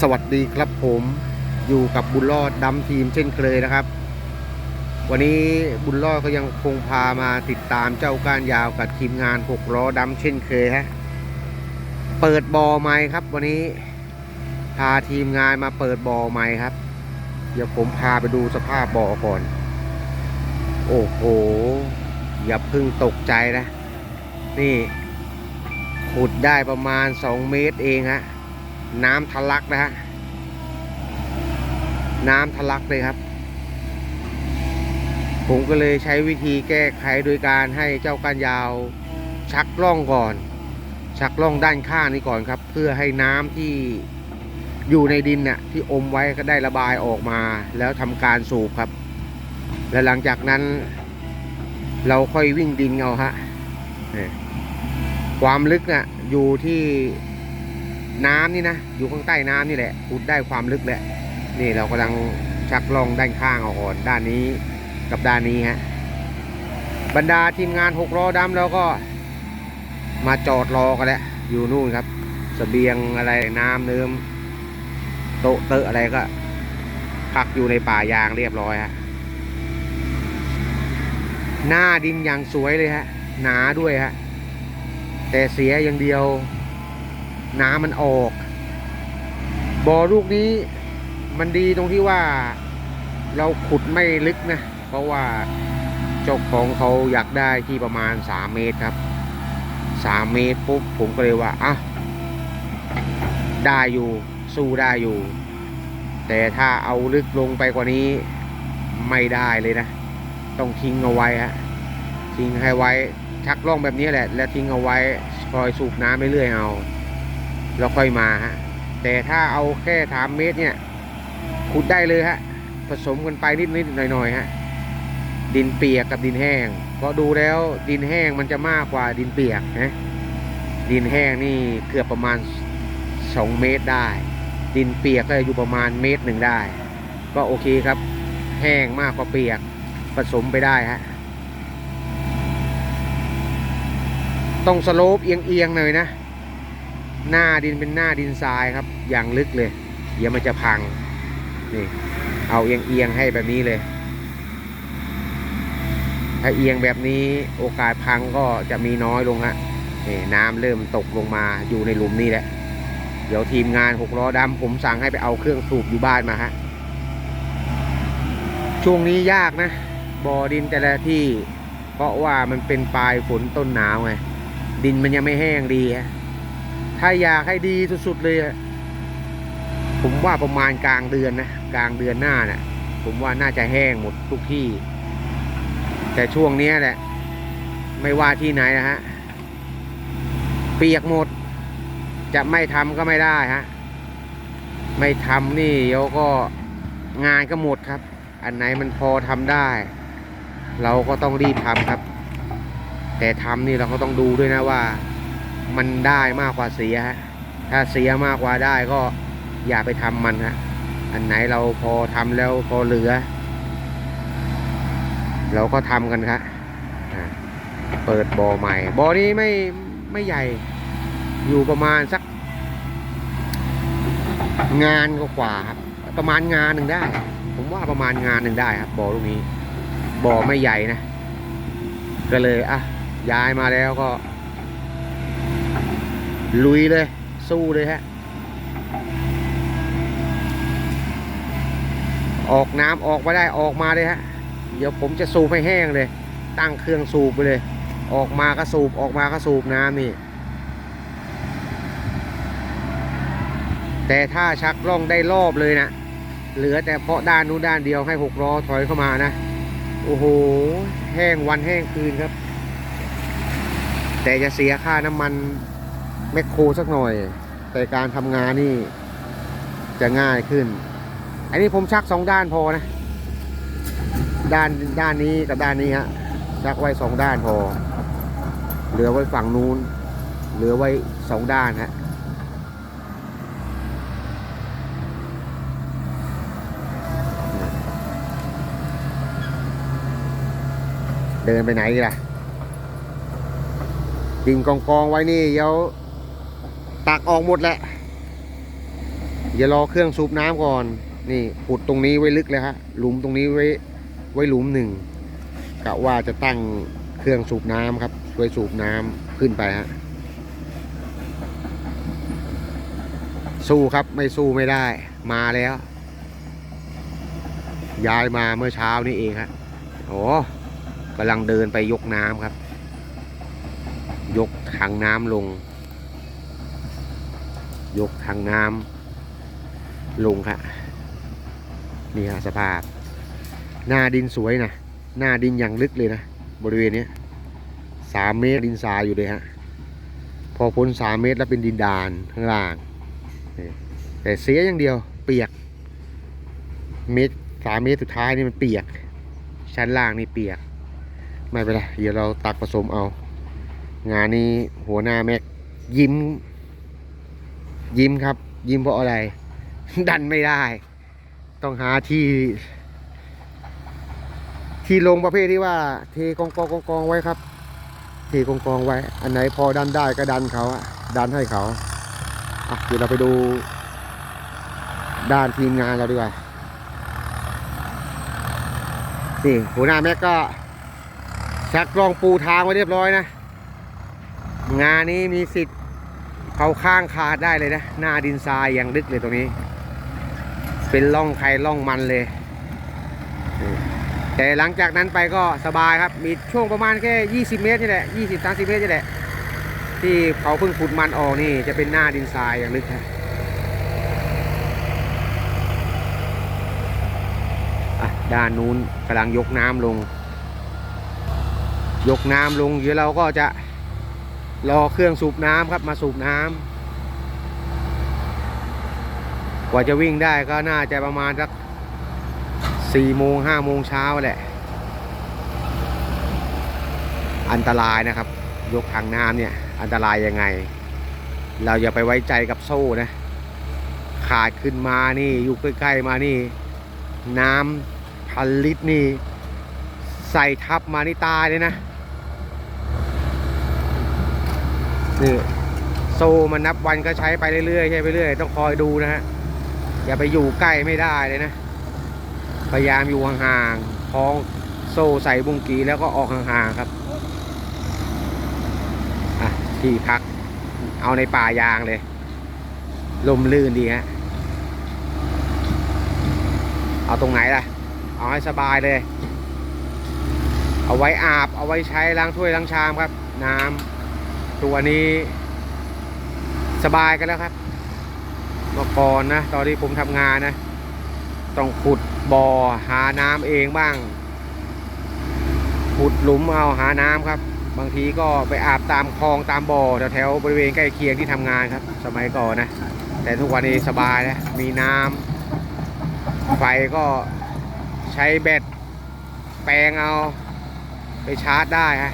สวัสดีครับผมอยู่กับบุญรอดดำทีมเช่นเคยนะครับ วันนี้บุญรอดก็ยังคงพามาติดตามเจ้าก้านยาวกับทีมงานหกล้อดำเช่นเคยฮะเปิดบอใหม่ครับ วันนี้พาทีมงานมาเปิดบอใหม่ครับ เดี๋ยวผมพาไปดูสภาพบ่อก่อน โอ้โห อย่าพึ่งตกใจนะ นี่ขุดได้ประมาณ 2 เมตรเองฮะ น้ำทะลักนะฮะ น้ำทะลักเลยครับ ผมก็เลยใช้วิธีแก้ไขโดยการให้เจ้าก้านยาวชักล่องก่อน ชักล่องด้านข้างนี้ก่อนครับ เพื่อให้น้ำที่อยู่ในดินน่ะที่อมไว้ก็ได้ระบายออกมา แล้วทำการสูบครับ และหลังจากนั้น เราค่อยวิ่งดินเอาฮะนี่ความลึกน่ะอยู่ที่ น้ำนี่นะ อยู่ข้างใต้น้ำนี่แหละขุดได้ความลึกแหละ นี่เรากำลังชักล่องด้านข้างเอาก่อนด้านนี้กับด้านนี้ฮะบรรดาทีมงานหกล้อดำเราก็มาจอดรอกันแล้วอยู่นู่นครับสเสบียงอะไรน้ำเนิ้มโต๊ะเตอะอะไรก็พักอยู่ในป่ายางเรียบร้อยฮะหน้าดินอย่างสวยเลยฮะ หนาด้วยฮะ แต่เสียอย่างเดียว น้ำมันออก บ่อลูกนี้มันดีตรงที่ว่าเราขุดไม่ลึกนะ เพราะว่าเจ้าของเขาอยากได้ที่ประมาณ 3 เมตรครับ 3 เมตรปุ๊บผมก็เลยว่าอะได้อยู่สู้ได้อยู่ แต่ถ้าเอาลึกลงไปกว่านี้ไม่ได้เลยนะ ต้องทิ้งเอาไว้ฮะทิ้งให้ไว้ชักล่องแบบนี้แหละ แล้วทิ้งเอาไว้คอยสูบน้ำไปเรื่อยเอา แล้วค่อยมาฮะแต่ถ้าเอาแค่สามเมตรเนี่ยขุดได้เลยฮะผสมกันไปนิดนิดหน่อยหน่อยๆฮะดินเปียกกับดินแห้งก็ดูแล้วดินแห้งมันจะมากกว่าดินเปียกนะดินแห้งนี่เกือบประมาณสองเมตรได้ ดินเปียกก็อยู่ประมาณเมตรหนึ่งได้ ก็โอเคครับ แห้งมากกว่าเปียกผสมไปได้ฮะต้องสโลปเอียงๆหน่อยนะ หน้าดินเป็นหน้าดินทรายครับ อย่างลึกเลย เดี๋ยวมันจะพัง นี่ เอาเอียงๆให้แบบนี้เลย ถ้าเอียงแบบนี้โอกาสพังก็จะมีน้อยลงฮะนี่น้ำเริ่มตกลงมาอยู่ในหลุมนี่แหละ เดี๋ยวทีมงานหกล้อดำผมสั่งให้ไปเอาเครื่องสูบอยู่บ้านมาฮะ ช่วงนี้ยากนะบ่อดินแต่ละที่ เพราะว่ามันเป็นปลายฝนต้นหนาวไง ดินมันยังไม่แห้งดีฮะ ถ้าอยากให้ดีสุดๆเลย ผมว่าประมาณกลางเดือนนะกลางเดือนหน้าน่ะผมว่าน่าจะแห้งหมดทุกที่ แต่ช่วงนี้แหละ ไม่ว่าที่ไหนนะฮะ เปียกหมด จะไม่ทำก็ไม่ได้ฮะ ไม่ทำนี่เดี๋ยวก็งานก็หมดครับ อันไหนมันพอทำได้ เราก็ต้องรีบทำครับ แต่ทำนี่เราก็ต้องดูด้วยนะว่า มันได้มากกว่าเสียฮะถ้าเสียมากกว่าได้ก็อย่าไปทำมันฮะอันไหนเราพอทำแล้วพอเหลือ เราก็ทำกันครับเปิดบ่อใหม่บ่อนี้ไม่ไม่ใหญ่อยู่ประมาณสัก งานก็กว่าครับประมาณงานหนึ่งได้ ผมว่าประมาณงานหนึ่งได้ครับบ่อลูกนี้บ่อไม่ใหญ่นะ ก็เลยอะย้ายมาแล้วก็ ลุยเลย สู้เลยฮะ ออกน้ำออกมาได้ออกมาเลยฮะ เดี๋ยวผมจะสูบให้แห้งเลย ตั้งเครื่องสูบไปเลย ออกมาก็สูบออกมาก็สูบน้ำนี่ แต่ถ้าชักล่องได้รอบเลยนะเหลือแต่เพาะด้านนู้นด้านเดียวให้หกล้อถอยเข้ามานะ โอ้โห แห้งวันแห้งคืนครับ แต่จะเสียค่าน้ำมัน แมคโครสักหน่อย แต่การทำงานนี่จะง่ายขึ้น อันนี้ผมชักสองด้านพอนะ ด้านด้านนี้กับด้านนี้ฮะชักไว้สองด้านพอ เหลือไว้ฝั่งนู้น เหลือไว้สองด้านฮะเดินไปไหนล่ะดินกองกองไว้นี่เดี๋ยว ตักออกหมดแหละอย่ารอเครื่องสูบน้ำก่อน นี่ขุดตรงนี้ไว้ลึกเลยฮะหลุมตรงนี้ไว้ไว้หลุมหนึ่งกะว่าจะตั้งเครื่องสูบน้ำครับไว้สูบน้ำขึ้นไปฮะสู้ครับไม่สู้ไม่ได้ มาแล้วย้ายมาเมื่อเช้านี้เองฮะโอ้กำลังเดินไปยกน้ำครับ ยกถังน้ำลง ยกถังน้ำลงครับนี่ฮะสภาพ หน้าดินสวยนะหน้าดินอย่างลึกเลยนะ บริเวณนี้สามเมตรดินทรายอยู่เลยฮะ พอพ้นสามเมตรแล้วเป็นดินดานข้างล่าง แต่เสียอย่างเดียวเปียก เมตรสามเมตรสุดท้ายนี่มันเปียก ชั้นล่างนี่เปียก ไม่เป็นไรเดี๋ยวเราตักผสมเอา งานนี้หัวหน้าแม็กยิ้ม ยิ้มครับ ยิ้มเพราะอะไร ดันไม่ได้ ต้องหาที่ ที่ลงประเภทที่ว่า เทกองกองกองกองไว้ครับ เทกองกองไว้ อันไหนพอดันได้ก็ดันเขาดันให้เขาอะเดี๋ยวเราไปดู ด้านทีมงานเราดีกว่านี่หัวหน้าแม็กก็ชักกล้องปูทางไว้เรียบร้อยนะ งานนี้มีสิทธิ์ เขาข้างขาได้เลยนะ หน้าดินทรายอย่างลึกเลยตรงนี้ เป็นร่องใครร่องมันเลย แต่หลังจากนั้นไปก็สบายครับ มีช่วงประมาณแค่ 20 เมตรนี่แหละ 20 30 เมตรนี่แหละ ที่เขาเพิ่งขุดมันออกนี่จะเป็นหน้าดินทรายอย่างลึกนะด้านนู้นกำลังยกน้ำลง ยกน้ำลงเดี๋ยวเราก็จะ รอเครื่องสูบน้ำครับมาสูบน้ำกว่าจะวิ่งได้ก็น่าจะประมาณสักสี่โมงห้าโมงเช้าแหละ อันตรายนะครับ ยกถังน้ำเนี่ย อันตรายยังไง เราอย่าไปไว้ใจกับโซ่นะ ขาดขึ้นมานี่อยู่ใกล้ๆมานี่ น้ำพันลิตรนี่ ใส่ทับมานี่ตายเลยนะ นี่โซมันนับวันก็ใช้ไปเรื่อยๆใช้ไปเรื่อยต้องคอยดูนะฮะอย่าไปอยู่ใกล้ไม่ได้เลยนะพยายามอยู่ห่างๆคล้องโซ่ใส่บุงกีแล้วก็ออกห่างๆครับอะที่พักเอาในป่ายางเลยลมลื่นดีฮะเอาตรงไหนล่ะ เอาให้สบายเลย เอาไว้อาบ เอาไว้ใช้ล้างถ้วยล้างชามครับ น้ำ ตัวนี้สบายกันแล้วครับเมื่อก่อนนะ ตอนที่ผมทำงานนะ ต้องขุดบ่อหาน้ำเองบ้าง ขุดหลุมเอาหาน้ำครับ บางทีก็ไปอาบตามคลองตามบ่อแถวๆบริเวณใกล้เคียงที่ทำงานครับ สมัยก่อนนะ แต่ทุกวันนี้สบายแล้วมีน้ำไฟก็ใช้แบตแปลงเอาไปชาร์จได้ฮะ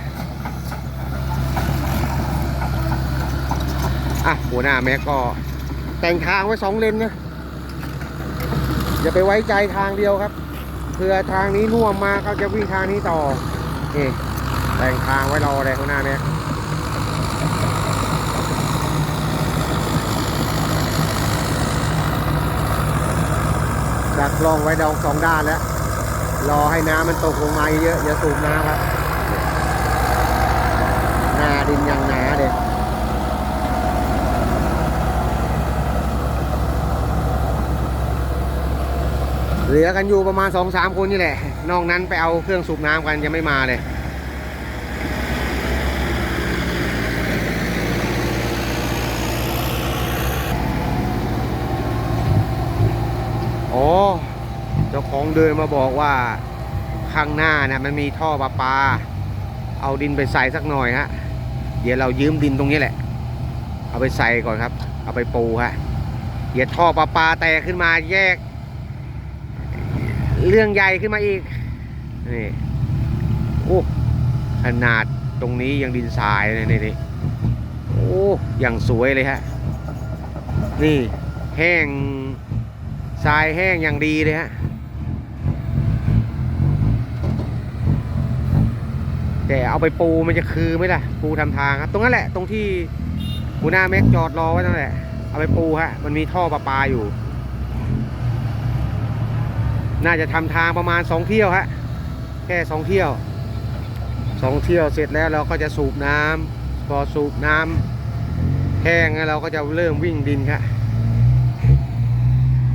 อะหัวหน้าแม็กก็แต่งทางไว้สองเลนนะอย่าไปไว้ใจทางเดียวครับเผื่อทางนี้น่วมมาเขาจะวิ่งทางนี้ต่อนี่แต่งทางไว้รอเลยหัวหน้าแม็กดักลองไว้ดองสองด้านแล้ว รอให้น้ำมันตกลงมาเยอะอย่าสูบน้ำครับ หน้าดินยังหนาเด็ก เหลือกันอยู่ประมาณสองสามคนนี่แหละ นอกนั้นไปเอาเครื่องสูบน้ำกันยังไม่มาเลยโอ้เจ้าของเดินมาบอกว่าข้างหน้าเนี่ยมันมีท่อประปา เอาดินไปใส่สักหน่อยฮะ เดี๋ยวเรายืมดินตรงนี้แหละ เอาไปใส่ก่อนครับ เอาไปปูฮะ เดี๋ยวท่อประปาแตกขึ้นมาแยก เรื่องใหญ่ขึ้นมาอีก นี่โอ้ขนาดตรงนี้ยังดินทรายเลยนี่นี่โอ้อย่างสวยเลยฮะ นี่แห้งทรายแห้งอย่างดีเลยฮะ แต่เอาไปปูมันจะคือไหมล่ะ ปูทำทางครับ ตรงนั้นแหละ ตรงที่หัวหน้าแม็กจอดรอไว้นั่นแหละ เอาไปปูฮะ มันมีท่อประปาอยู่ น่าจะทำทางประมาณสองเที่ยวฮะแค่สองเที่ยวสองเที่ยวเสร็จแล้วเราก็จะสูบน้ำพอสูบน้ำแห้งแล้วเราก็จะเริ่มวิ่งดินครับ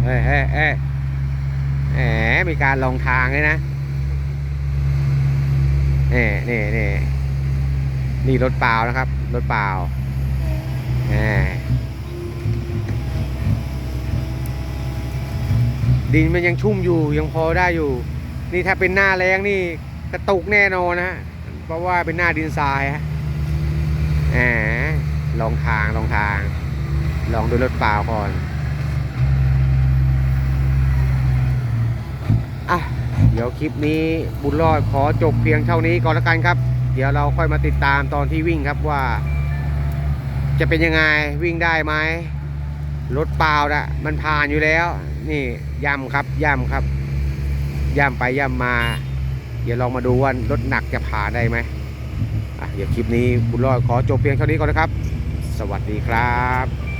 เอ้ยเอ้ยเอ้ยแหมมีการลองทางเลยนะนี่นี่นี่นี่รถเปล่านะครับ รถเปล่าแหม ดินมันยังชุ่มอยู่ยังพอได้อยู่ นี่ถ้าเป็นหน้าแรงนี่กระตุกแน่นอนนะฮะเพราะว่าเป็นหน้าดินทรายฮะแหมลองทางลองทาง ลองดูรถเปล่าก่อนอะเดี๋ยวคลิปนี้บุญรอดขอจบเพียงเท่านี้ก่อนละกันครับ เดี๋ยวเราค่อยมาติดตามตอนที่วิ่งครับว่า จะเป็นยังไงวิ่งได้ไหมรถเปล่านะมันผ่านอยู่แล้ว นี่ย่ำครับย่ำครับย่ำไปย่ำมา เดี๋ยวลองมาดูว่ารถหนักจะผ่านได้ไหมอะเดี๋ยวคลิปนี้บุญรอดขอจบเพียงเท่านี้ก่อนนะครับ สวัสดีครับ